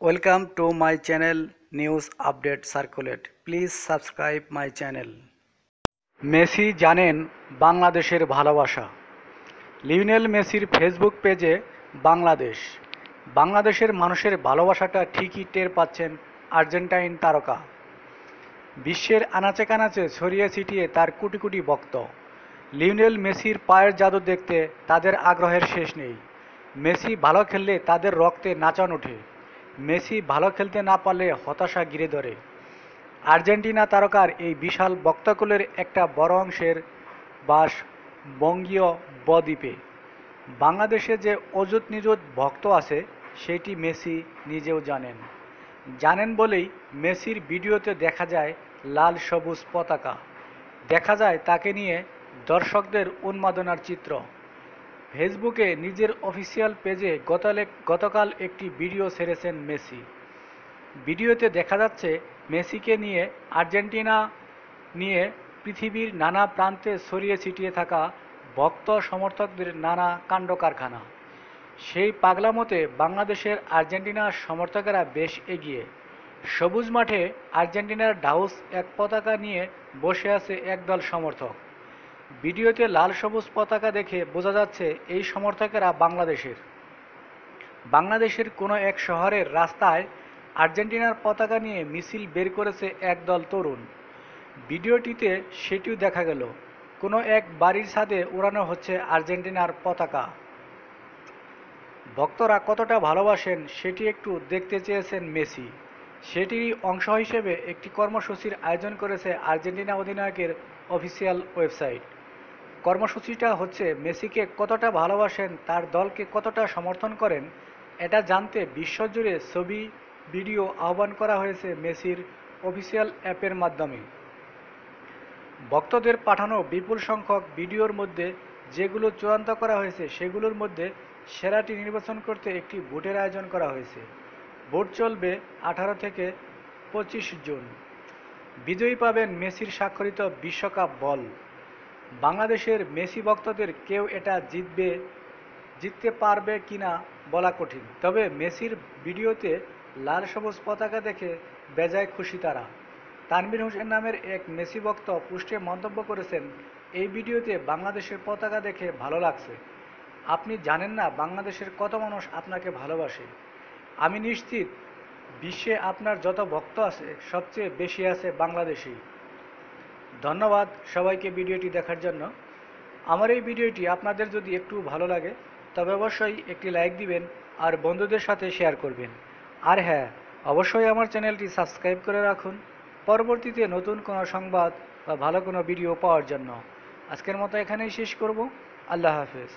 Welcome to my channel, News Update Circulate. Please subscribe my channel. Messi জানেন বাংলাদেশের ভালোবাসা। Lionel মেসির Facebook পেজে বাংলাদেশ। বাংলাদেশের মানুষের ভালোবাসাটা ঠিকই টের পাচ্ছেন আর্জেন্টাইন তারকা। বিশ্বের আনাচে কানাচে ছড়িয়ে ছিটিয়ে তার কোটি কোটি ভক্ত। লিওনেল মেসির পায়ের জাদু দেখতে তাদের আগ্রহের শেষ নেই। মেসি ভালো খেললে তাদের রক্তে নাচান ওঠে। মেসি ভালো খেলতে না পারলে হতাশা ঘিরে ধরে। আর্জেন্টিনা তারকার এই বিশাল বক্তকুলের একটা বড় অংশের বাস বঙ্গীয় বদ্বীপে। বাংলাদেশে যে অযুত নিযুত ভক্ত আছে, সেটি মেসি নিজেও জানেন। জানেন বলেই মেসির ভিডিওতে দেখা যায় লাল সবুজ পতাকা। দেখা যায় তাকে নিয়ে দর্শকদের উন্মাদনার চিত্র। ফেসবুকে নিজের অফিসিয়াল পেজে গতকাল একটি ভিডিও ছেড়েছেন মেসি। ভিডিওতে দেখা যাচ্ছে, মেসিকে নিয়ে আর্জেন্টিনা নিয়ে পৃথিবীর নানা প্রান্তে ছড়িয়ে ছিটিয়ে থাকা ভক্ত সমর্থকদের নানা কাণ্ড কারখানা সেই পাগলামতে বাংলাদেশের আর্জেন্টিনার সমর্থকেরা বেশ এগিয়ে। সবুজ মাঠে আর্জেন্টিনার ডাউস এক পতাকা নিয়ে বসে আছে একদল সমর্থক। ভিডিওতে লাল সবুজ পতাকা দেখে বোঝা যাচ্ছে এই সমর্থকেরা বাংলাদেশের। বাংলাদেশের কোনো এক শহরের রাস্তায় আর্জেন্টিনার পতাকা নিয়ে মিছিল বের করেছে একদল তরুণ। ভিডিওটিতে সেটিও দেখা গেল, কোনো এক বাড়ির ছাদে উড়ানো হচ্ছে আর্জেন্টিনার পতাকা। ভক্তরা কতটা ভালোবাসেন সেটি একটু দেখতে চেয়েছেন মেসি। সেটিরই অংশ হিসেবে একটি কর্মসূচির আয়োজন করেছে আর্জেন্টিনা অধিনায়কের অফিসিয়াল ওয়েবসাইট। কর্মসূচিটা হচ্ছে মেসিকে কতটা ভালোবাসেন, তার দলকে কতটা সমর্থন করেন, এটা জানতে বিশ্বজুড়ে ছবি, ভিডিও আহ্বান করা হয়েছে মেসির অফিসিয়াল অ্যাপের মাধ্যমে। ভক্তদের পাঠানো বিপুল সংখ্যক ভিডিওর মধ্যে যেগুলো চূড়ান্ত করা হয়েছে, সেগুলোর মধ্যে সেরাটি নির্বাচন করতে একটি ভোটের আয়োজন করা হয়েছে। ভোট চলবে আঠারো থেকে পঁচিশ জুন। বিজয়ী পাবেন মেসির স্বাক্ষরিত বিশ্বকাপ বল। বাংলাদেশের মেসি ভক্তদের কেউ এটা জিতবে, জিততে পারবে কিনা বলা কঠিন। তবে মেসির ভিডিওতে লাল সবুজ পতাকা দেখে বেজায় খুশি তারা। তানভীর হোসেন নামের এক মেসি ভক্ত পুষ্টে মন্তব্য করেছেন, এই ভিডিওতে বাংলাদেশের পতাকা দেখে ভালো লাগছে। আপনি জানেন না বাংলাদেশের কত মানুষ আপনাকে ভালোবাসে। আমি নিশ্চিত বিশ্বে আপনার যত ভক্ত আছে, সবচেয়ে বেশি আছে বাংলাদেশি ধন্যবাদ সবাইকে ভিডিওটি দেখার জন্য। আমার এই ভিডিওটি আপনাদের যদি একটু ভালো লাগে, তবে অবশ্যই একটি লাইক দিবেন আর বন্ধুদের সাথে শেয়ার করবেন। আর হ্যাঁ অবশ্যই আমার চ্যানেলটি সাবস্ক্রাইব করে রাখুন। পরবর্তীতে নতুন কোনো সংবাদ বা ভালো কোনো ভিডিও পাওয়ার জন্য। আজকের মতো এখানেই শেষ করব। আল্লাহ হাফেজ।